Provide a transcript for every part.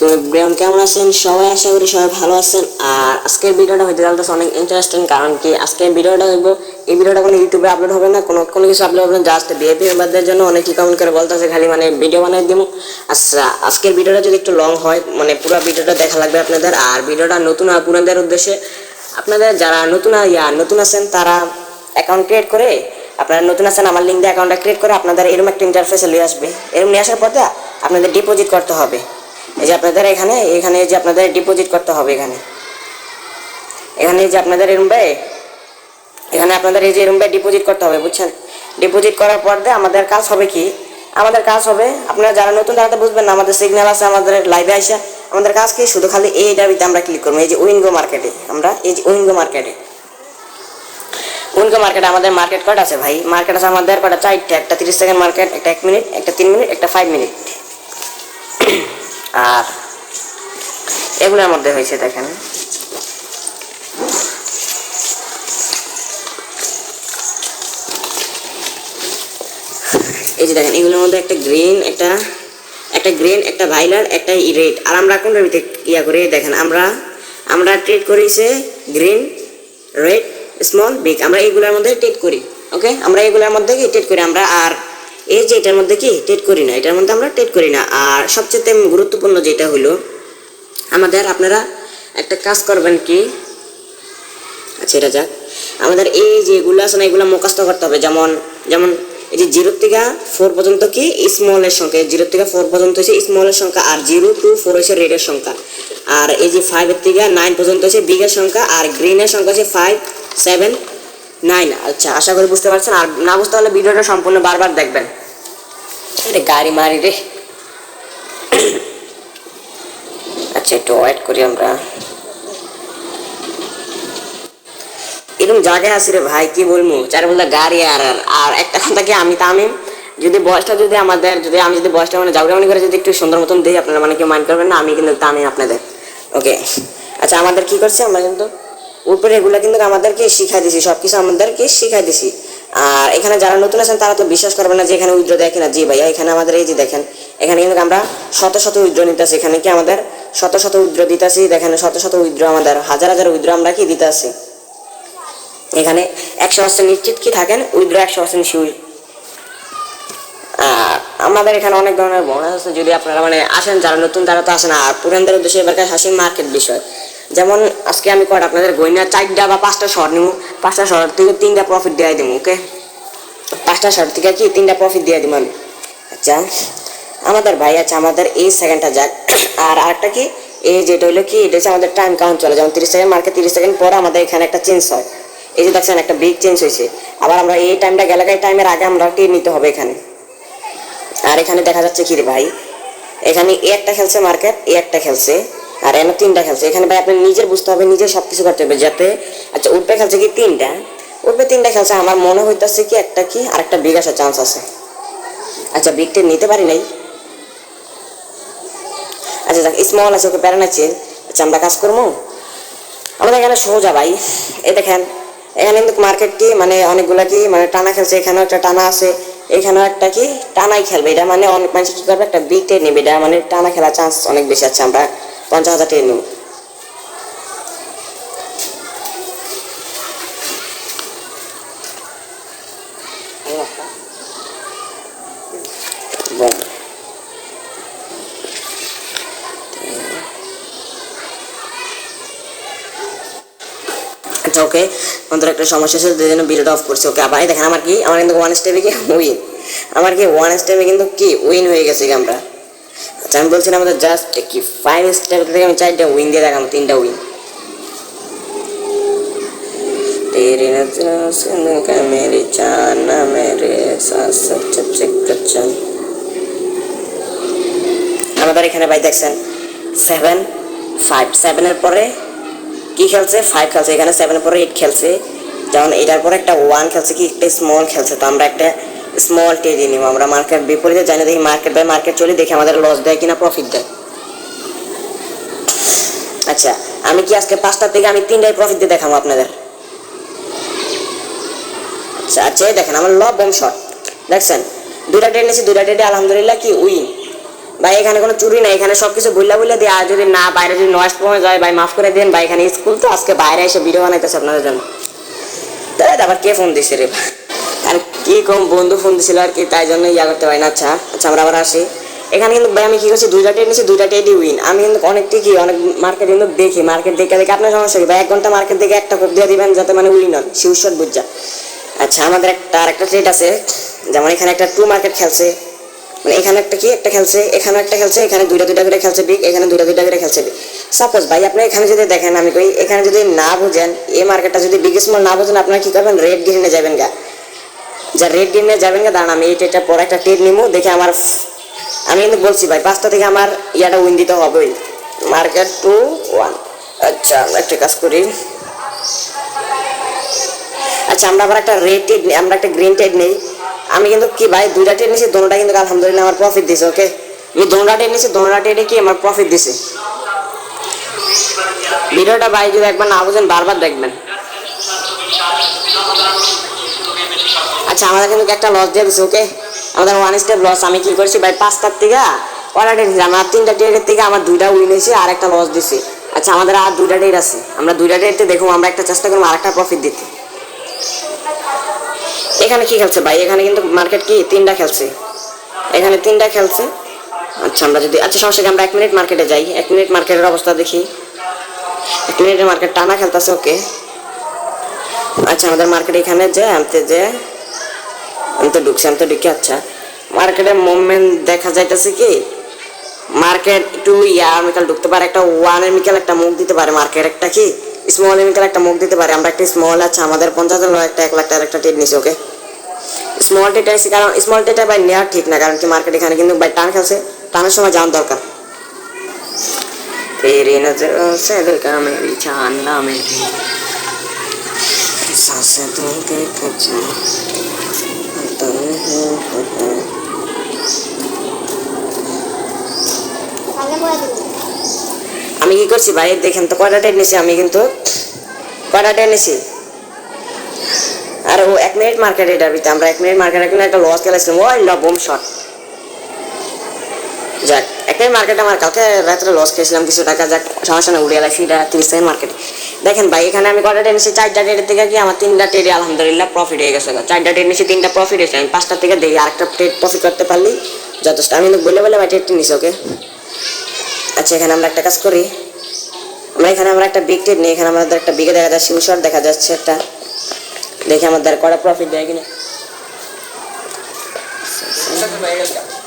তো ব্রেন কেমন আছেন? সবাই আশা করি সবাই ভালো আছেন। আর আজকের ভিডিওটা হইতে চলতেছে অনেক ইন্টারেস্টিং কারণ কি আজকের ভিডিওটা হইব, এই ভিডিওটা কোনো ইউটিউবে আপলোড হবে না, কোনো কোনো কিছু আপলোড হবে না জাস্ট বিএপি মেম্বারদের জন্য অনেকেই কমেন্ট করে বলতেছে, খালি মানে ভিডিও বানিয়ে দিব আচ্ছা আজকের ভিডিওটা যদি একটু লং হয় মানে পুরো ভিডিওটা দেখা লাগবে আপনাদের, আর ভিডিওটা নতুন আর উদ্দেশ্যে আপনাদের যারা নতুন ইয়া, নতুন আছেন, তারা অ্যাকাউন্ট ক্রিয়েট করে, আপনারা নতুন আছেন, আমার লিঙ্ক দিয়ে অ্যাকাউন্টটা ক্রিয়েট করে, আপনাদের এরকম একটা ইন্টারফেসে নিয়ে আসবে। এরকম নিয়ে আসার পর আপনাদের ডিপোজিট করতে হবে। এই যে আপনাদের এখানে এখানে যে আপনাদের ডিপোজিট করতে হবে এখানে। এখানে যে আপনাদের এরম ভাই এখানে আপনাদের এই যে এরম ভাই ডিপোজিট করতে হবে, বুঝছেন? ডিপোজিট করার পর দিয়ে আমাদের কাজ হবে কি? আমাদের কাজ হবে, আপনারা যারা নতুন, তারা তো বুঝবেন না, আমাদের সিগন্যাল আছে, আমাদের লাইভে আসে আমাদের কাজ কি? শুধু খালি এই ডাবিতে আমরা ক্লিক করব। এই যে উইনগো মার্কেটে আমরা এই যে উইনগো মার্কেটে উইনগো মার্কেট আমাদের মার্কেট কট আছে ভাই। মার্কেট আছে আমাদের কটা? চারটে, একটা তিরিশ সেকেন্ড মার্কেট একটা এক মিনিট একটা তিন মিনিট একটা ফাইভ মিনিট আর এগুলোর মধ্যে হয়েছে দেখেন। এই যে দেখেন, এগুলোর মধ্যে একটা গ্রিন একটা একটা গ্রিন একটা ভাইলার একটা রেড আর আমরা কোনটার ভিতরে ইয়া করি? দেখেন, আমরা আমরা ট্রেড করেছে গ্রিন রেড স্মল বিগ আমরা এইগুলোর মধ্যে ট্রেড করি ওকে আমরা এগুলোর মধ্যে কি ট্রেড করি? আমরা আর এই যে এটার মধ্যে কি? টেট করি না। এটার মধ্যে আমরা টেট করি না। আর সবচেয়ে গুরুত্বপূর্ণ যেটা হলো, আমাদের আপনারা একটা কাজ করবেন কি? আচ্ছা এটা যাক। আমাদের এই যেগুলো আছে না, এগুলো মুখস্থ করতে হবে। যেমন যেমন এই যে জিরো থেকে ফোর পর্যন্ত কি? স্মলের সংখ্যা। জিরো থেকে ফোর পর্যন্ত হচ্ছে স্মলের সংখ্যা আর জিরো টু ফোর হচ্ছে রেডের সংখ্যা। আর এই যে ফাইভের থেকে নাইন পর্যন্ত হচ্ছে বিগের সংখ্যা। আর গ্রিনের সংখ্যা হচ্ছে ফাইভ সেভেন নাইন আচ্ছা আশা করি বুঝতে পারছেন। আর না বুঝতে পারলে ভিডিওটা সম্পূর্ণ বারবার দেখবেন। এটা গাড়ি মারি রে। আচ্ছা একটু ওয়েট করি আমরা। এরকম জায়গায় আছি রে ভাই, কি বলব? চার বলতে গাড়ি আর, আর- আর একটা কথা কি আমি তামিম যদি বয়সটা যদি আমাদের, যদি আমি যদি বয়সটা মানে জাউরামানি করে যদি একটু সুন্দর মতন দিই, আপনারা মানে কেউ মাইন্ড করবেন না, আমি কিন্তু তামিম আপনাদের। ওকে আচ্ছা আমাদের কি করছে? আমরা কিন্তু উপরে এগুলো কিন্তু আমাদেরকে শিখাই দিছি সব কিছু আমাদেরকে শিখাই দিছি। আর এখানে যারা নতুন আছেন, তারা তো বিশ্বাস করবে না যে এখানে উইড্রো দেখে না জি ভাইয়া এখানে আমাদের এই যে দেখেন, এখানে কিন্তু আমরা শত শত উইড্রো নিতেছি। এখানে কি আমাদের শত শত উইড্রো দিতেছি? দেখেন, শত শত উইড্রো আমাদের, হাজার হাজার উইড্রো আমরা কি দিতেছি? এখানে একশো পার্সেন্ট নিশ্চিত কি থাকেন? উইথড্র একশো পার্সেন্ট শিউর। আমাদের এখানে অনেক ধরনের বোনাস আছে। যদি আপনারা মানে আসেন, যারা নতুন, তারা তো আসেন আর পুরানদের উদ্দেশ্যে এবার হাসি মার্কেট বিষয়। যেমন আজকে আমি কটা আপনাদের গইনা চারটা বা পাঁচটা শর্ট নিব। পাঁচটা শর্ট থেকে তিনটা প্রফিট দিয়ে দিব ওকে পাঁচটা শর্ট থেকে কি তিনটা প্রফিট দিয়ে দিব আমি? আচ্ছা আমাদের ভাই আছে, আমাদের এই সেকেন্ডটা যাক। আর আরেকটা কি? এই যেটা হলো কি? এটা হচ্ছে আমাদের টাইম কাউন্ট চলে, যেমন তিরিশ সেকেন্ড মার্কে তিরিশ সেকেন্ড পর আমাদের এখানে একটা চেঞ্জ হয়। এই যে দেখছেন, একটা বিগ চেঞ্জ হয়েছে। আবার আমরা এই টাইমটা গেলে এই টাইমের আগে আমরা টি নিতে হবে এখানে। আর এখানে দেখা যাচ্ছে কি রে ভাই? এখানে এ একটা খেলছে মার্কেট এ একটা খেলছে। আর এনে তিনটা খেলছে। এখানে ভাই আপনি নিজের বুঝতে হবে নিজের সব কিছু করতে হবে যাতে আচ্ছা উঠবে খেলছে কি তিনটা? উঠবে তিনটা খেলছে, আমার মনে হইতেছে কি একটা কি আর একটা বিগ আসার চান্স আছে। আচ্ছা বিগটা নিতে পারি নাই। আচ্ছা দেখ স্মল আছে, ওকে প্যারান আছে আচ্ছা আমরা কাজ করব। আমাদের এখানে সোজা ভাই। এই দেখেন, এখানে কিন্তু মার্কেট কি মানে অনেকগুলা কি মানে টানা খেলছে, এখানেও একটা টানা আছে, এখানেও একটা কি, টানাই খেলবে। এটা মানে অনেক মানুষ কি করবে, একটা বিগ টেন নেবে। এটা মানে টানা খেলার চান্স অনেক বেশি আছে, আমরা পঞ্চাশ হাজার টেন নেব। আচ্ছা ওকে। আমাদের একটা সমস্যা ছিল সেই জন্য অফ করছি। ওকে, আবার দেখেন, আমার কি আমার কিন্তু ওয়ান স্টেপে কি উইন আমার কি ওয়ান স্টেপে কিন্তু কি উইন হয়ে গেছে আমরা? আচ্ছা আমি বলছিলাম আমাদের জাস্ট কি ফাইভ স্টেপ থেকে আমি চারটা উইন দিয়ে দেখাম তিনটা উইন तेरी नजरों से का मेरी जान मेरे साथ सब चक चक আমাদের এখানে ভাই দেখছেন সেভেন ফাইভ সেভেনের পরে কি খেলছে ফাইভ খেলছে এখানে সেভেনের পরে এইট খেলছে যেমন এটার পরে একটা ওয়ান খেলছে কি একটা স্মল খেলছে তো আমরা একটা স্মল টে দিয়ে নিব আমরা মার্কেট বিপরীতে জানি দেখি মার্কেট বাই মার্কেট চলে, দেখি আমাদের লস দেয় কিনা প্রফিট দেয়। আচ্ছা আমি কি আজকে পাঁচটার থেকে আমি তিনটায় প্রফিট দিয়ে দেখাবো আপনাদের? আচ্ছা আচ্ছা দেখেন, আমার লব বম শট দেখছেন? দুটা ট্রেড নিয়েছি দুটা ট্রেডে আলহামদুলিল্লাহ কি উইন ভাই, এখানে কোনো চুরি নাই, এখানে সবকিছু বুল্লা বুল্লা দিয়ে, আর যদি না, বাইরে যদি নয়েস কমে যায়, ভাই, মাফ করে দেন, ভাই, এখানে স্কুল তো, আজকে বাইরে এসে ভিডিও বানাইতেছে আপনাদের জন্য। তাই আবার কে ফোন দিছে রে ভাই? আর কি কম বন্ধু ফোন দিছিল আর কি, তাই জন্য ইয়া করতে পারি না। আচ্ছা আচ্ছা আমরা আবার আসি। এখানে কিন্তু ভাই আমি কি করছি, দুইটা টেট নিচ্ছি দুইটা টেডি উইন আমি কিন্তু অনেক টিকি অনেক মার্কেট কিন্তু দেখি। মার্কেট দেখে দেখে আপনার সমস্যা কি? ভাই, এক ঘণ্টা মার্কেট দেখে একটা কোপ দিয়ে দিবেন যাতে মানে উইন হন। শিউশট বুঝা আচ্ছা আমাদের একটা আরেকটা ট্রেড আছে। যেমন এখানে একটা টু মার্কেট খেলছে। মানে এখানে একটা কি একটা খেলছে, এখানে একটা খেলছে, এখানে দুইটা দুইটা করে খেলছে বিগ এখানে দুইটা দুইটা করে খেলছে বিগ সাপোজ ভাই, আপনি এখানে যদি দেখেন, আমি কই, এখানে যদি না বুঝেন, এই মার্কেটটা যদি বিগ স্মল না বুঝেন, আপনারা কি করবেন? রেড গ্রিনে যাবেন গা। যা রেড গ্রিনে যাবেন না দাঁড়ান, আমি এইটা এটা পরে একটা টেট নিমু, দেখে আমার আমি কিন্তু বলছি, ভাই, পাঁচটা থেকে আমার ইয়াটা উইন দিতে হবেই মার্কেট টু ওয়ান। আচ্ছা আমরা একটা কাজ করি। আচ্ছা আমরা আবার একটা রেড টেড আমরা একটা গ্রিন টেড নেই। আমি কিন্তু কি, ভাই, দুইটা টেড নিয়েছি দোনোটা কিন্তু আলহামদুলিল্লাহ আমার প্রফিট দিছে ওকে আমি দোনোটা টেড নিয়েছি দোনোটা টেডে কি আমার প্রফিট দিছে? ভিডিওটা ভাই যদি একবার না বুঝেন, বারবার দেখবেন। আচ্ছা আমাদের কিন্তু একটা লস দিয়ে দিছে ওকে আমাদের ওয়ান স্টেপ লস আমি কি করছি? ভাই, পাঁচটার থেকে ডেট দিছি আমার তিনটা ডেটের থেকে আমার দুইটা উইন হয়েছে, আর একটা লস দিছি। আচ্ছা আমাদের আর দুইটা ডেট আছে, আমরা দুইটা ডেটে দেখুন, আমরা একটা চেষ্টা করব আর একটা প্রফিট দিতে। এখানে কি খেলছে ভাই? এখানে কিন্তু মার্কেট কি? তিনটা খেলছে। এখানে তিনটা খেলছে। আচ্ছা আমরা যদি আচ্ছা সমস্যা আমরা এক মিনিট মার্কেটে যাই। এক মিনিট মার্কেটের অবস্থা দেখি। এক মিনিটের মার্কেট টানা খেলতেছে ওকে আচ্ছা আমাদের মার্কেট এখানে যে আনতে যে আমি তো ঢুকছি আমি তো ঢুকি আচ্ছা মার্কেটের মুভমেন্ট দেখা যাইতেছে কি মার্কেট একটু ইয়া মিকাল ঢুকতে পারে একটা ওয়ানের মিকাল একটা মুখ দিতে পারে মার্কেট একটা কি স্মল মিকাল একটা মুখ দিতে পারে আমরা একটা স্মল আছে আমাদের পঞ্চাশ হাজার একটা এক লাখ টাকার একটা টেট নিছি ওকে স্মল টেটা নিছি কারণ স্মল টেটা ভাই নেওয়া ঠিক না কারণ কি মার্কেট এখানে কিন্তু ভাই টান খেলছে টানের সময় যাওয়ার দরকার तेरी नजरों से दिल का मेरी चांदा मेरी सांसें दिल के कुछ আমি কি করছি ভাই দেখেন তো কয়টা টেট নিছি আমি কিন্তু কয়টা টেট নিছি আর ও এক মিনিট মার্কেট এটার ভিতরে আমরা এক মিনিট মার্কেটে কিন্তু একটা লস খেলেছিলাম ওই ল বোম শট যাক মিনিট মার্কেটে আমার কালকে রাত্রে লস খেয়েছিলাম কিছু টাকা যাক সমস্যা না উড়ে গেলাম সেটা তিরিশ সেকেন্ড মার্কেটে দেখেন ভাই এখানে আমি কটা টেট নিছি চারটা টেটের থেকে কি আমার তিনটা টেটে আলহামদুলিল্লাহ প্রফিট হয়ে গেছে চারটা টেট নিছি তিনটা প্রফিট হয়েছে আমি পাঁচটা থেকে দেখি আরেকটা টেট প্রফিট করতে পারলি? যথেষ্ট। আমি কিন্তু বলে বলে ভাই টেটটি নিছি ওকে আচ্ছা এখানে আমরা একটা কাজ করি। আমরা এখানে আমরা একটা বিগ টেট নিই এখানে আমাদের একটা বিগে দেখা যাচ্ছে শিউশর দেখা যাচ্ছে একটা। দেখি আমাদের কটা প্রফিট দেয় কিনা।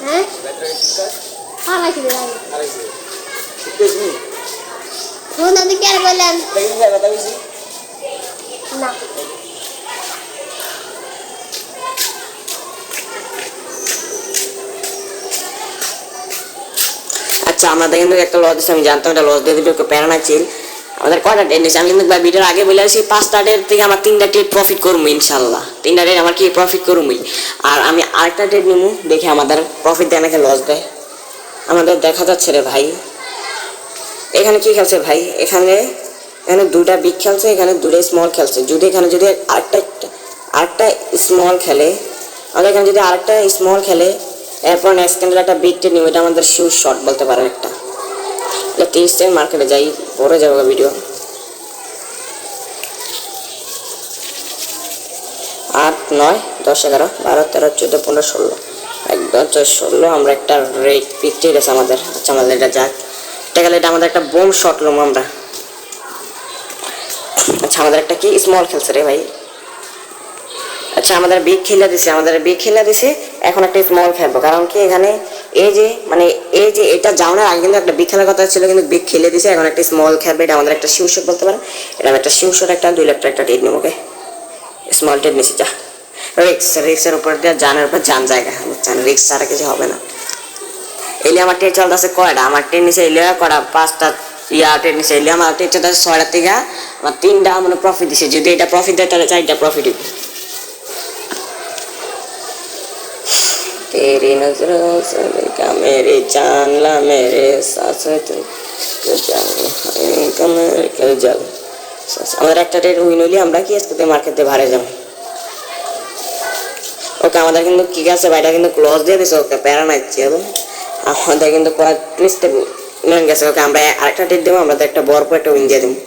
হ্যাঁ হারাইছি রে ভাই ফোন আপনি কেন বললেন না। আচ্ছা আমাদের কিন্তু একটা লস দিচ্ছে আমি জানতাম এটা লস দিয়ে দিবে ওকে প্যারা চিল আমাদের কয়টা টেট নিয়েছে আমি কিন্তু ভিডিওর আগে বলে আসি পাঁচটা টেট থেকে আমার তিনটা টেট প্রফিট করব ইনশাল্লাহ। তিনটা টেট আমার কি প্রফিট করবই? আর আমি আরেকটা টেট নিবো দেখি আমাদের প্রফিট দেয় নাকি লস দেয়। আমাদের দেখা যাচ্ছে রে ভাই। এখানে কি খেলছে ভাই? এখানে এখানে দুটা বিগ খেলছে, এখানে দুটো স্মল খেলছে। যদি এখানে যদি আরেকটা আরেকটা স্মল খেলে, আমাদের এখানে যদি আরেকটা স্মল খেলে, এরপর নেক্সট ক্যান্ডেল একটা বিগ টেট নিব, এটা আমাদের শিউ শট বলতে পারেন একটা। তিরিশ সেকেন্ড মার্কেটে যাই পরে যাব ভিডিও আট, নয়, দশ, এগারো, বারো, তেরো, চোদ্দ, পনেরো, ষোলো। একদম ষোলো আমরা একটা রেট পিকটে গেছে আমাদের আচ্ছা আমাদের এটা যাক। এটা গেলে এটা আমাদের একটা বোম শট লুম আমরা। আচ্ছা আমাদের একটা কি? স্মল খেলছে রে ভাই। আচ্ছা আমাদের বিগ খেলে দিছে, আমাদের বিগ খেলে দিছে, এখন একটা স্মল খেলব। কারণ কি, এখানে এই যে মানে এই যে এটা যাওয়ার আগে কিন্তু একটা বিগ খেলার কথা ছিল, কিন্তু বিগ খেলে দিছে, এখন একটা স্মল খেলবে, এটা আমাদের একটা শিউশট বলতে পারেন এটা একটা শিউশট একটা দুই লাখ একটা টেট নেব, ওকে? স্মল টেট নিছি, যা। রিক্স রিক্সের উপর দিয়ে জানের উপর জান জায়গা বুঝছেন রিক্স ছাড়া কিছু হবে না এলে আমার ট্রেন চলতেছে কয়টা আমার ট্রেন নিচে এলে কটা পাঁচটা ইয়া ট্রেন নিচে এলে আমার ট্রেন চলতেছে ছয়টা থেকে আমার তিনটা মানে প্রফিট দিছে যদি এটা প্রফিট দেয় তাহলে চারটা প্রফিট দিবে तेरी नजरों से देखा मेरी जान ला मेरे साथ तुम মেরে কেউ যাবে আমাদের একটা রেট উইন হইলে আমরা কি আজকে মার্কেটে ভাড়ে যাবো ওকে আমাদের কিন্তু কি আছে ভাইটা কিন্তু ক্লোজ দিয়ে দিছে, ওকে প্যারা নাইছি আমাদের কিন্তু গেছে, ওকে আমরা আরেকটা টেট দেবো, আমরা তো একটা বড় একটা উইন দিয়ে দেবো।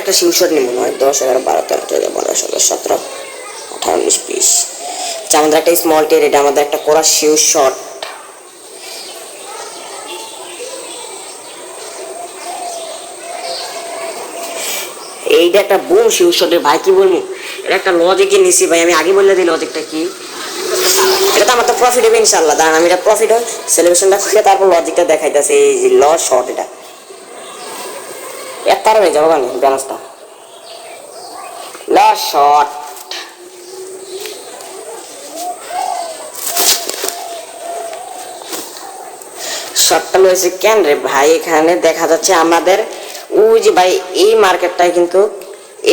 একটা নিব, নয়, দশ, এগারো, বারো, তেরো, চোদ্দ, পনেরো, ষোলো, সতেরো, আঠারো, উনিশ, বিশ। আমাদের একটা স্মল টের এটা আমাদের একটা কোরা শিউ শট এইটা একটা বুম শিউ ভাই কি বলব? এটা একটা লজিকে নিছি ভাই, আমি আগে বললে দিই লজিকটা কি? এটা তো আমার তো প্রফিট হবে ইনশাল্লাহ দাঁড়ান, আমি এটা প্রফিট হয় সেলিব্রেশনটা খুলে তারপর লজিকটা দেখাইতেছে, এই যে লস শর্ট এটা। এক তার হয়ে যাব কেন ব্যালেন্সটা শর্ট শর্টটা রয়েছে কেন রে ভাই? এখানে দেখা যাচ্ছে আমাদের, ওই যে ভাই, এই মার্কেটটাই কিন্তু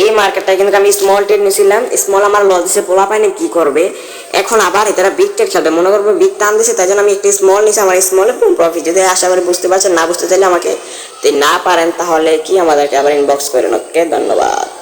এই মার্কেটটা কিন্তু আমি স্মল টেট নিয়েছিলাম। স্মল আমার লস দিছে, পোলা পাইনি কি করবে? এখন আবার তারা বিগ টেট খেলবে। মনে করব বিগ টান দিছে, তাই জন্য আমি একটি স্মল নিয়েছি, আমার স্মলে প্রফিট যদি আশা করি বুঝতে পারছেন, না বুঝতে চাইলে আমাকে যদি না পারেন, তাহলে কি আমাদেরকে আবার ইনবক্স করেন ওকে, ধন্যবাদ।